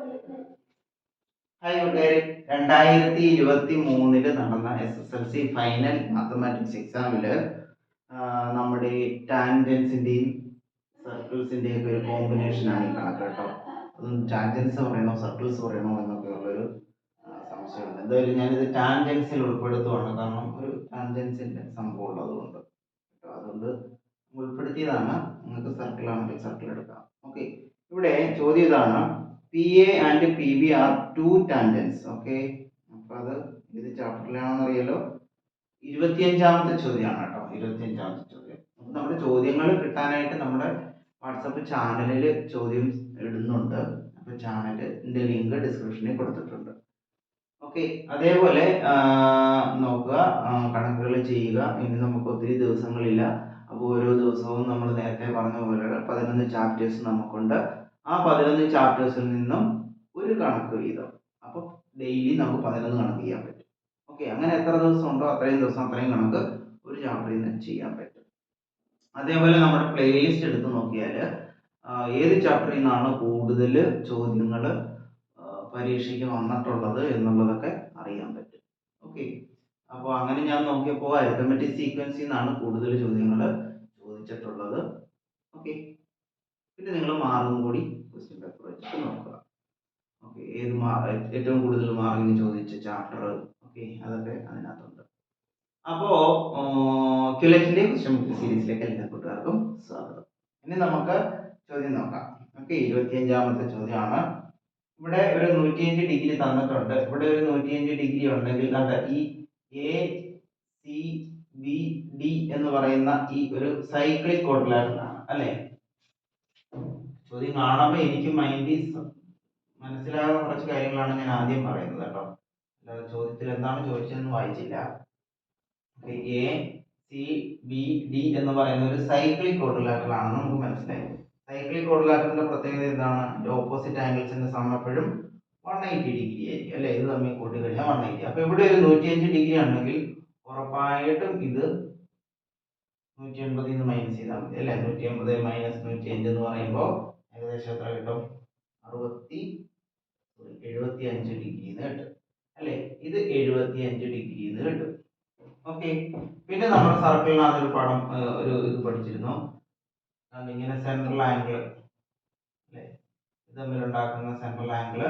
Hi കൂട്ടുകാരെ. രണ്ടായിരത്തി ഇരുപത്തി മൂന്നിൽ നടന്ന S S L C final mathematics എക്സാമിൽ നമ്മുടെ ടാൻജൻസിന്റെയും സർക്കിൾസിന്റെയും ഒക്കെ ഒരു കോമ്പിനേഷൻ ഈ കണക്ക് കേട്ടോ. അതും ടാൻജൻസ് പറയണോ സർക്കിൾസ് പറയണോ എന്നൊക്കെ ഉള്ളൊരു സംശയമുണ്ട്. എന്തായാലും ഞാനിത് ടാൻജൻസിൽ ഉൾപ്പെടുത്തുവാണ്. കാരണം ഒരു ടാൻജൻസിന്റെ സംഭവം ഉള്ളതുകൊണ്ട്. കേട്ടോ അതുകൊണ്ട് ഉൾപ്പെടുത്തിയതാണ്. നിങ്ങൾക്ക് സർക്കിൾ ആണെങ്കിൽ സർക്കിൾ എടുക്കാം. ഓക്കെ ഇവിടെ ചോദ്യം ഇതാണ്. P A and P B are two tangents okay അപ്പൊ അത് ഏത് ചാപ്റ്ററിലാണെന്ന് അറിയാലോ ഇരുപത്തിയഞ്ചാമത്തെ ചോദ്യമാണ് കേട്ടോ ഇരുപത്തിയഞ്ചാമത്തെ ചോദ്യം. അപ്പൊ നമ്മുടെ ചോദ്യങ്ങൾ കിട്ടാനായിട്ട് നമ്മുടെ വാട്സപ്പ് ചാനലിൽ ചോദ്യം ഇടുന്നുണ്ട്. അപ്പൊ ചാനലിന്റെ ലിങ്ക് ഡിസ്ക്രിപ്ഷനിൽ കൊടുത്തിട്ടുണ്ട്. ഓക്കെ അതേപോലെ നോക്കുക കണക്കുകൾ ചെയ്യുക. ഇനി നമുക്ക് ഒത്തിരി ദിവസങ്ങളില്ല. അപ്പോൾ ഓരോ ദിവസവും നമ്മൾ നേരത്തെ പറഞ്ഞ പോലെ പതിനൊന്ന് ചാപ്റ്റേഴ്സ് നമുക്കുണ്ട്. ആ പതിനൊന്ന് ചാപ്റ്റേഴ്സിൽ നിന്നും ഒരു കണക്ക് വീതം. അപ്പോൾ ഡെയിലി നമുക്ക് പതിനൊന്ന് കണക്ക് ചെയ്യാൻ പറ്റും. ഓക്കെ അങ്ങനെ എത്ര ദിവസം ഉണ്ടോ അത്രയും ദിവസം അത്രയും കണക്ക് ഒരു ചാപ്റ്ററിൽ നിന്ന് ചെയ്യാൻ പറ്റും. അതേപോലെ നമ്മുടെ പ്ലേലിസ്റ്റ് എടുത്ത് നോക്കിയാൽ ഏത് ചാപ്റ്ററിൽ നിന്നാണ് കൂടുതൽ ചോദ്യങ്ങൾ പരീക്ഷയ്ക്ക് വന്നിട്ടുള്ളത് എന്നുള്ളതൊക്കെ അറിയാൻ പറ്റും. ഓക്കെ അപ്പോൾ അങ്ങനെ ഞാൻ നോക്കിയപ്പോൾ അരിത്തമെറ്റിക് സീക്വൻസിൽ നിന്നാണ് കൂടുതൽ ചോദ്യങ്ങൾ ചോദിച്ചിട്ടുള്ളത്. ഓക്കെ പിന്നെ നിങ്ങൾ മാർക്കും കൂടി ക്വസ്റ്റ്യൻ പേപ്പർ വെച്ചിട്ട് നോക്കുക ഓക്കെ ഏത് ഏറ്റവും കൂടുതൽ മാർക്കിന് ചോദിച്ച ചാപ്റ്റർ ഓക്കെ അതൊക്കെ അതിനകത്തുണ്ട്. അപ്പോൾ ക്യുലറ്റിന്റെ ക്വസ്റ്റ്യൻ സീരീസിലേക്ക് എല്ലാ കൂട്ടുകാർക്കും സ്വാഗതം. ഇനി നമുക്ക് ചോദ്യം നോക്കാം. ഓക്കെ ഇരുപത്തിയഞ്ചാമത്തെ ചോദ്യമാണ്. ഇവിടെ ഒരു നൂറ്റിയഞ്ച് ഡിഗ്രി തന്നിട്ടുണ്ട്. ഇവിടെ ഒരു നൂറ്റിയഞ്ച് ഡിഗ്രി ഉണ്ടെങ്കിൽ കണ്ട ഈ എ സി ബി ഡി എന്ന് പറയുന്ന ഈ ഒരു സൈക്ലിക് കോഡിലാണ് അല്ലേ? ചോദ്യം കാണുമ്പോൾ എനിക്ക് മൈൻഡിൽ മനസ്സിലാകുന്ന കുറച്ച് കാര്യങ്ങളാണ് ഞാൻ ആദ്യം പറയുന്നത് കേട്ടോ. അല്ലാതെ ചോദ്യത്തിൽ എന്താണ് ചോദിച്ചതെന്ന് വായിച്ചില്ല. എ സി ബി ഡി എന്ന് പറയുന്ന ഒരു സൈക്ലിക് കോഡിലാറ്ററൽ ആണെന്ന് നമുക്ക് മനസ്സിലായി. സൈക്ലിക് കോഡിലാറ്ററിന്റെ പ്രത്യേകത എന്താണ്? ഓപ്പോസിറ്റ് ആംഗിൾസിന്റെ സം എപ്പോഴും വൺ എയ്റ്റി ഡിഗ്രി ആയിരിക്കും അല്ലെ? ഇത് തമ്മിൽ കൂട്ടി കഴിഞ്ഞാൽ വൺ എയ്റ്റി അപ്പൊ ഇവിടെ ഒരു നൂറ്റിയഞ്ച് ഡിഗ്രി ആണെങ്കിൽ ഉറപ്പായിട്ടും ഇത് നൂറ്റി എൺപതിൽ നിന്ന് മൈനസ് ചെയ്താൽ മതി അല്ലെ? നൂറ്റി എൺപത് മൈനസ് നൂറ്റി അഞ്ച് എന്ന് പറയുമ്പോൾ ഏകദേശം എത്ര കിട്ടും അറുപത്തി എഴുപത്തി അഞ്ച് ഡിഗ്രിന്ന് കിട്ടും. അല്ലെ? ഇത് എഴുപത്തി അഞ്ച് ഡിഗ്രിന്ന് കിട്ടും. ഓക്കെ? പിന്നെ നമ്മുടെ സർക്കിളിനകത്ത് ഒരു പടം ഒരു ഇത് പഠിച്ചിരുന്നു. ഇങ്ങനെ സെൻട്രൽ ആംഗിൾ അല്ലെ? ഇത് തമ്മിലുണ്ടാക്കുന്ന സെൻട്രൽ ആംഗിൾ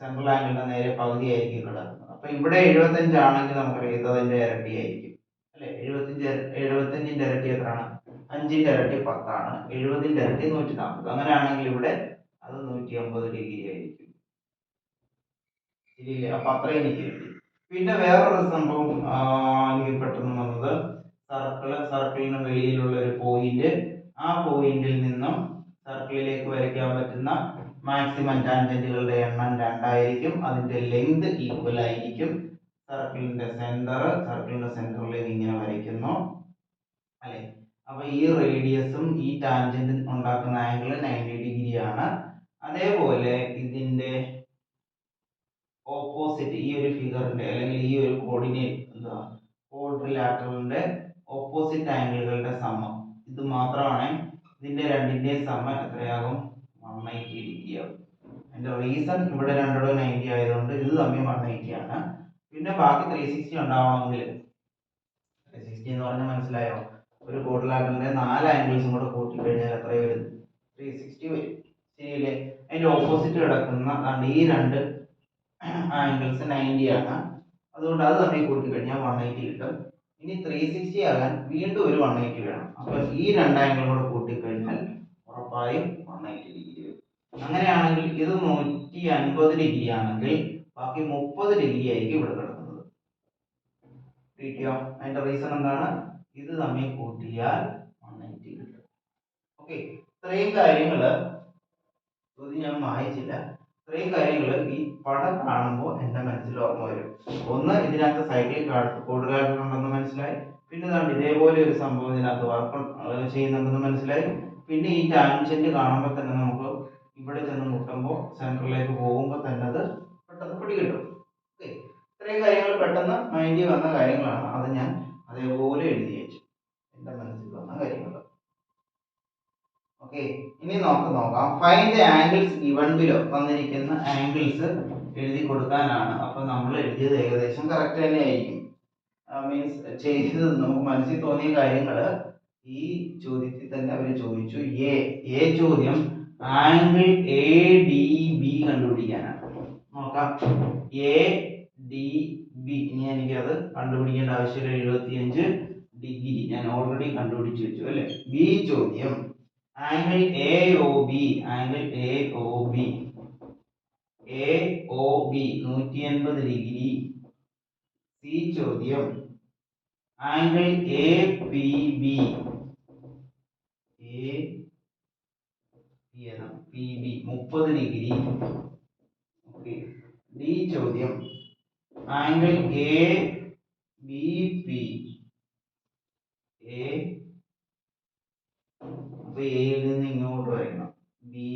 സെൻട്രൽ ആംഗിളിന്റെ നേരെ പകുതി ആയിരിക്കും കിടക്കുന്നത് അപ്പൊ ഇവിടെ എഴുപത്തഞ്ച് ആണെങ്കിൽ നമുക്കറിയാം ഇത് അതിന്റെ ഇരട്ടി ആയിരിക്കും അല്ലെ? എഴുപത്തഞ്ച് എഴുപത്തഞ്ചിന്റെ ഇരട്ടി എത്രയാണ്? അഞ്ചിന്റെ ഇരട്ടി പത്താണ് എഴുപതിന്റെ ഇരട്ടി നൂറ്റി നാൽപ്പത് അങ്ങനെയാണെങ്കിൽ ഇവിടെ അത് നൂറ്റി അമ്പത് ഡിഗ്രി ആയിരിക്കും. ശരിയില്ലേ അപ്പൊ അത്രയും എനിക്ക് കിട്ടി. പിന്നെ വേറൊരു സംഭവം എനിക്ക് പെട്ടെന്ന് വന്നത് സർക്കിൾ സർക്കിളിന് വെളിയിലുള്ള ഒരു പോയിന്റ് ആ പോയിന്റിൽ നിന്നും സർക്കിളിലേക്ക് വരയ്ക്കാൻ പറ്റുന്ന മാക്സിമം ടാൻജന്റുകളുടെ എണ്ണം രണ്ടായിരിക്കും. അതിന്റെ ലെങ്ത് ഈക്വൽ ആയിരിക്കും. സർക്കിളിന്റെ സെന്റർ സർക്കിളിന്റെ സെന്ററിലേക്ക് ഇങ്ങനെ വരയ്ക്കുന്നു. അല്ലെ? അപ്പൊ ഈ റേഡിയസും ഈ ടാൻജന്റും ഉണ്ടാക്കുന്ന ആംഗിൾ നയന്റി ഡിഗ്രി ആണ് അതേപോലെ ഇതിന്റെ ഓപ്പോസിറ്റ് ഈ ഒരു ഫിഗറിന്റെ അല്ലെങ്കിൽ ഈ ഒരു കോർഡിനേറ്റ് എന്താ കോഡ്രിലാറ്ററലിന്റെ ഓപ്പോസിറ്റ് ആംഗിളുകളുടെ സമം. ഇത് മാത്രമാണ് ഇതിന്റെ രണ്ടിന്റെയും സമം എത്രയാകും? വൺ നയന്റി ഡിഗ്രി ആകും അതിന്റെ റീസൺ ഇവിടെ രണ്ടിടവും നയന്റി ആയതുകൊണ്ട് ഇത് തമ്മിൽ വൺ നയന്റി ആണ്. പിന്നെ ബാക്കി ത്രീ സിക്സ്റ്റി ഉണ്ടാവണമെങ്കിൽ ത്രീ സിക്സ്റ്റി എന്ന് പറഞ്ഞാൽ മനസ്സിലായോ? ഒരു കോഡിലാറ്ററിന്റെ നാല് ആംഗിൾസും കൂടെ കൂട്ടി കഴിഞ്ഞാൽ എത്ര വരും ത്രീ സിക്സ്റ്റി വരും. ശരിയല്ലേ? അതിന്റെ ഓപ്പോസിറ്റ് കിടക്കുന്ന ഈ രണ്ട് ആംഗിൾസ് നയന്റി ആണ്. അതുകൊണ്ട് അത് തമ്മിൽ കൂട്ടി കഴിഞ്ഞാൽ വൺ എയ്റ്റി കിട്ടും. ഇനി ത്രീ സിക്സ്റ്റി ആകാൻ വീണ്ടും ഒരു വൺ എയ്റ്റി വേണം. അപ്പോൾ ഈ രണ്ട് ആംഗിൾ കൂടെ കൂട്ടി കഴിഞ്ഞാൽ ഉറപ്പായും വൺ എയ്റ്റി ഡിഗ്രി വരും. അങ്ങനെയാണെങ്കിൽ ഇത് നൂറ്റി അൻപത് ഡിഗ്രി ആണെങ്കിൽ ബാക്കി മുപ്പത് ഡിഗ്രി ആയിരിക്കും ഇവിടെ കിടക്കുന്നത്. കിട്ടിയോ അതിന്റെ റീസൺ എന്താണ്? ഇത് തമ്മിൽ കൂട്ടിയാൽ വൺ നയന്റി കിട്ടും ഓക്കെ ഇത്രയും കാര്യങ്ങൾ ഇത് ഞാൻ വായിച്ചില്ല. ഇത്രയും കാര്യങ്ങൾ ഈ പടം കാണുമ്പോൾ എന്റെ മനസ്സിൽ ഓർമ്മ വരും. ഒന്ന് ഇതിനകത്ത് സൈക്കിൾ ഉണ്ടെന്ന് മനസ്സിലായി. പിന്നെ ദാണ്ട് ഇതേപോലെ ഒരു സംഭവം ഇതിനകത്ത് വർക്ക് ചെയ്യുന്നുണ്ടെന്ന് മനസ്സിലായി. പിന്നെ ഈ ടാൻജന്റ് കാണുമ്പോൾ തന്നെ നമുക്ക് ഇവിടെ ചെന്ന് മുട്ടുമ്പോൾ സെന്ററിലേക്ക് പോകുമ്പോൾ തന്നെ അത് പെട്ടെന്ന് പിടികിട്ടും. ഓക്കെ ഇത്രയും കാര്യങ്ങൾ പെട്ടെന്ന് മൈൻഡിൽ വന്ന കാര്യങ്ങളാണ്. അത് ഞാൻ അതേപോലെ എഴുതി വെച്ചു. എന്റെ മനസ്സിൽ വന്ന കാര്യങ്ങൾ ഓക്കെ ഇനി നമുക്ക് നോക്കാം. ഫൈൻഡ് ആംഗിൾസ് ഗിവൺ ബിലോ തന്നിരിക്കുന്ന ആംഗിൾസ് എഴുതി കൊടുക്കാനാണ്. അപ്പൊ നമ്മൾ എഴുതിയത് ഏകദേശം കറക്റ്റ് തന്നെ ആയിരിക്കും. മീൻസ് ചെയ്തത് നമുക്ക് മനസ്സിൽ തോന്നിയ കാര്യങ്ങൾ ഈ ചോദ്യത്തിൽ തന്നെ അവർ ചോദിച്ചു. എ എ ചോദ്യം ആംഗിൾ എ ഡി ബി കണ്ടുപിടിക്കാനാണ്. നോക്കാം. എ ഡി ബി ഇനി എനിക്കത് കണ്ടുപിടിക്കേണ്ട ആവശ്യമില്ല. എഴുപത്തിയഞ്ച് ഡിഗ്രി. ഞാൻ ഓൾറെഡി കണ്ടുപിടിച്ച് വെച്ചു അല്ലെ? ബി ചോദ്യം. Angle A O B angle A O B A O B നൂറ്റി എൺപത് ഡിഗ്രി. സി ചോദ്യം. Angle A P B A P B മുപ്പത് ഡിഗ്രി. ഓക്കെ ഡി ചോദ്യം. Angle A B P. A. അപ്പൊ നിന്ന് ഇങ്ങോട്ട് വരണം. ബി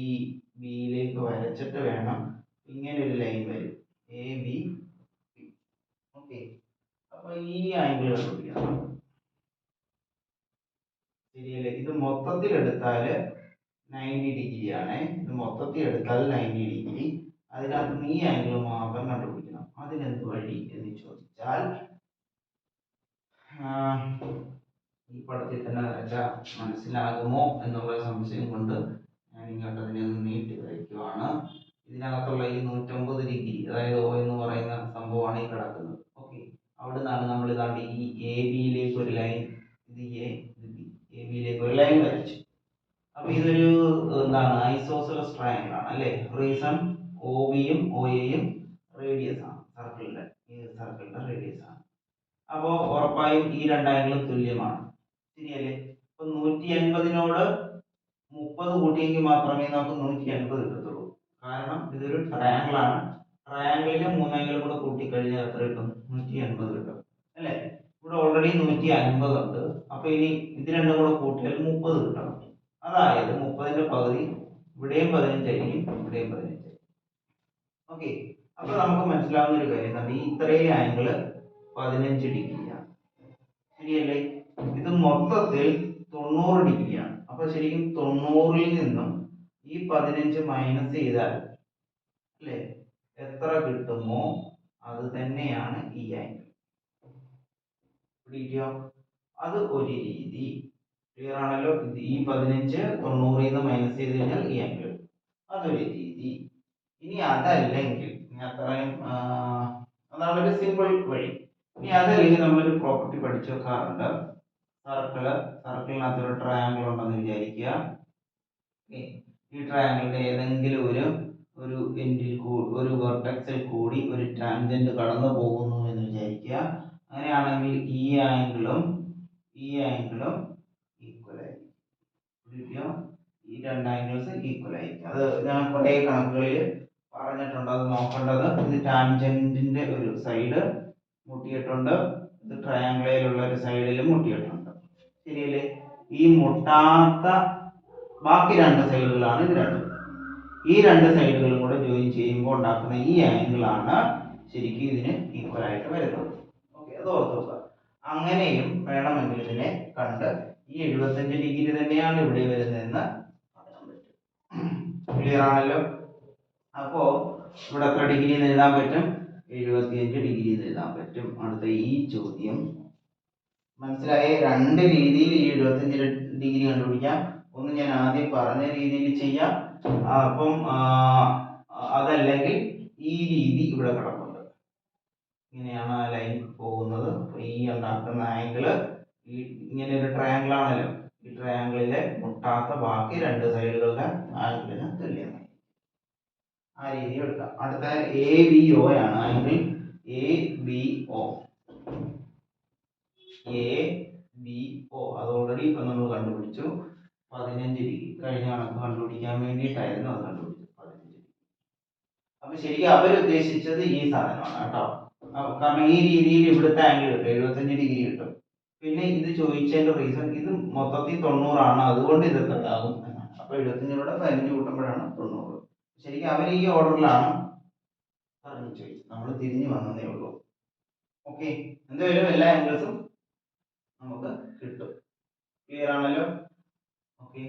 ബിയിലേക്ക് വരച്ചിട്ട് വേണം ഇങ്ങനെ ഒരു ലൈൻ വരും. A B P. ഓക്കെ. അപ്പൊ ഈ ആംഗിൾ കണ്ടുപിടിക്കണം ശരിയല്ലേ? ഇത് മൊത്തത്തിൽ എടുത്താൽ നയന്റി ഡിഗ്രി ആണ്. ഇത് മൊത്തത്തിൽ എടുത്താൽ നയന്റി ഡിഗ്രി. അതിനകത്ത് ഈ ആംഗിൾ മാത്രം കണ്ടുപിടിക്കണം. അതിനെന്ത് വഴി എന്ന് ചോദിച്ചാൽ ഈ പടത്തിൽ തന്നെ അല്ല മനസ്സിലാകുമോ എന്നുള്ള സംശയം കൊണ്ട് ഞാൻ ഇങ്ങോട്ട് അതിനെ ഒന്ന് നീട്ടി വരയ്ക്കുവാണ്. ഇതിനകത്തുള്ള ഈ നൂറ്റമ്പത് ഡിഗ്രി അതായത് ഓ എന്ന് പറയുന്ന സംഭവമാണ് ഈ കിടക്കുന്നത്. ഓക്കെ അവിടെ നിന്നാണ് നമ്മൾ ഇതാണ്ട് ഈ എ ബിയിലേക്ക് ഒരു ലൈൻ ഇത് എ ഇത് ബി എ ബിയിലേക്ക് ഒരു ലൈൻ വരച്ചു. അപ്പൊ ഇതൊരു എന്താണ് ഐസോസലസ് ട്രയാങ്കിൾ ആണ് അല്ലേ? റീസൺ ഒ ബിയും ഒ എയും റേഡിയസ് ആണ്. സർക്കിളിന്റെ ഈ സർക്കിളിന്റെ റേഡിയസ് ആണ്. അപ്പോൾ ഉറപ്പായും ഈ രണ്ടാംഗിളും തുല്യമാണ്. ശരിയല്ലേ? ഇപ്പൊ നൂറ്റി എൺപതിനോട് മുപ്പത് കൂട്ടിയെങ്കിൽ മാത്രമേ നമുക്ക് നൂറ്റി എൺപത് കിട്ടത്തുള്ളൂ. കാരണം ഇതൊരു ട്രയാങ്കിൾ ആണ്. ട്രയാങ്കിളിന് മൂന്നാംഗിളും കൂടെ കൂട്ടിക്കഴിഞ്ഞാൽ എത്ര കിട്ടും? നൂറ്റി എൺപത് കിട്ടും. അല്ലേ? ഇവിടെ ഓൾറെഡി നൂറ്റി അൻപത് ഉണ്ട്. അപ്പൊ ഇനി ഇത് രണ്ടും കൂടെ കൂട്ടിയാൽ മുപ്പത് കിട്ടണം. അതായത് മുപ്പതിന്റെ പകുതി ഇവിടെയും പതിനഞ്ചായിരിക്കും ഇവിടെയും പതിനഞ്ചായിരിക്കും. ഓക്കെ അപ്പൊ നമുക്ക് മനസ്സിലാവുന്ന ഒരു കാര്യം എന്താണ് ഈ ഇത്രയും ആംഗിൾ പതിനഞ്ച് ഡിഗ്രിയാണ് ശരിയല്ലേ? ഇത് മൊത്തത്തിൽ തൊണ്ണൂറ് ഡിഗ്രിയാണ് അപ്പൊ ശരിക്കും തൊണ്ണൂറിൽ നിന്നും ഈ പതിനഞ്ച് മൈനസ് ചെയ്താൽ അല്ലേ? എത്ര കിട്ടുമോ അത് തന്നെയാണ് ഈ ആംഗിൾ അത് ഒരു രീതി. ക്ലിയർ ആണല്ലോ? ഈ പതിനഞ്ച് തൊണ്ണൂറിൽ നിന്ന് മൈനസ് ചെയ്ത് കഴിഞ്ഞാൽ ഈ ആംഗിൾ അതൊരു രീതി. ഇനി അതല്ലെങ്കിൽ അത്രയും അതാണ് ഒരു സിമ്പിൾ വഴി. ഇനി അതല്ലെങ്കിൽ നമ്മളൊരു പ്രോപ്പർട്ടി പഠിച്ചു വെക്കാറുണ്ട്. സർക്കിൾ സർക്കിളിനകത്ത് ഒരു ട്രയാങ്കിൾ ഉണ്ടെന്ന് വിചാരിക്കുക. ഈ ട്രയാങ്കിളിന്റെ ഏതെങ്കിലും ഒരു ഒരു എൻഡിൽ ഒരു വെർട്ടക്സിൽ കൂടി ഒരു ടാൻജന്റ് കടന്നു പോകുന്നു എന്ന് വിചാരിക്കുക. അങ്ങനെയാണെങ്കിൽ ഈ ആംഗിളും ഈ ആംഗിളും ഈക്വൽ ആയിരിക്കും. ഈ രണ്ട് ആംഗിൾസ് ഈക്വൽ ആയിരിക്കും. അത് ഞാൻ കുറേ കണക്കുകളിൽ പറഞ്ഞിട്ടുണ്ട് അത് നോക്കേണ്ടത്. ഇത് ടാൻജന്റിന്റെ ഒരു സൈഡ് മുട്ടിയിട്ടുണ്ട്. ഇത് ട്രയാങ്കിളിലുള്ള ഒരു സൈഡിലും മുട്ടിയിട്ടുണ്ട്. ശരിയല്ലേ? ഈ മുട്ടാത്ത ബാക്കി രണ്ട് സൈഡുകളാണ് ഇത് രണ്ടും. ഈ രണ്ട് സൈഡുകളും കൂടെ ജോയിൻ ചെയ്യുമ്പോൾ ഉണ്ടാക്കുന്ന ഈ ആംഗിൾ ആണ് ശരിക്കും ഇതിന് ഈക്വലായിട്ട് വരുന്നത്. ഓക്കെ അത് ഓർത്ത് അങ്ങനെയും വേണമെങ്കിൽ ഇതിനെ കണ്ട് ഈ എഴുപത്തഞ്ച് ഡിഗ്രി തന്നെയാണ് ഇവിടെ വരുന്നതെന്ന് പറയാൻ പറ്റും. ക്ലിയർ ആണല്ലോ? അപ്പോ ഇവിടെ എത്ര ഡിഗ്രി എന്ന് എഴുതാൻ പറ്റും? എഴുപത്തിയഞ്ച് ഡിഗ്രി എന്ന് എഴുതാൻ പറ്റും. അടുത്ത ഈ ചോദ്യം. മനസ്സിലായ? രണ്ട് രീതിയിൽ ഈ എഴുപത്തഞ്ച് ഡിഗ്രി കണ്ടുപിടിക്കാം. ഒന്ന് ഞാൻ ആദ്യം പറഞ്ഞ രീതിയിൽ ചെയ്യാം. അപ്പം അതല്ലെങ്കിൽ ഈ രീതി ഇവിടെ കിടപ്പുണ്ട്. ഇങ്ങനെയാണ് ആ ലൈൻ പോകുന്നത്. അപ്പൊ ഈ ഉണ്ടാക്കുന്ന ആംഗിൾ ഇങ്ങനെ ഒരു ട്രയാങ്കിൾ ആണല്ലോ. ഈ ട്രയാങ്കിളിലെ മുട്ടാത്ത ബാക്കി രണ്ട് സൈഡുകളുടെ ആംഗിളിന് തുല്യമായി ആ രീതി എടുക്കാം അടുത്ത എ ബി ഒ ആണ് angle A B O A B O അത് ഓൾറെഡി ഇപ്പൊ നമ്മൾ കണ്ടുപിടിച്ചു. പതിനഞ്ച് ഡിഗ്രി. കഴിഞ്ഞ കണക്ക് കണ്ടുപിടിക്കാൻ വേണ്ടിയിട്ടായിരുന്നു അത് കണ്ടുപിടിച്ചത്. പതിനഞ്ച് ഡിഗ്രി. അപ്പൊ ശരിക്കും അവരുദ്ദേശിച്ചത് ഈ സാധനമാണ് കേട്ടോ. കാരണം ഈ രീതിയിൽ ഇവിടുത്തെ ആംഗിൾ കിട്ടും എഴുപത്തഞ്ച് ഡിഗ്രി കിട്ടും പിന്നെ ഇത് ചോദിച്ചതിന്റെ റീസൺ ഇത് മൊത്തത്തിൽ തൊണ്ണൂറാണ്. അതുകൊണ്ട് ഇത് എത്രയാകും എന്നാണ്. അപ്പൊ എഴുപത്തഞ്ചിലൂടെ പതിനഞ്ച് കൂട്ടുമ്പോഴാണ് തൊണ്ണൂറ്. ശരിക്കും അവർ ഈ ഓർഡറിലാണ് പറഞ്ഞു ചോദിച്ചത് നമ്മൾ തിരിഞ്ഞു വന്നതേ ഉള്ളൂ. ഓക്കെ എന്തായാലും എല്ലാ ആംഗിൾസും നമുക്ക് കിട്ടും. ക്ലിയർ ആണല്ലോ? ഓക്കെ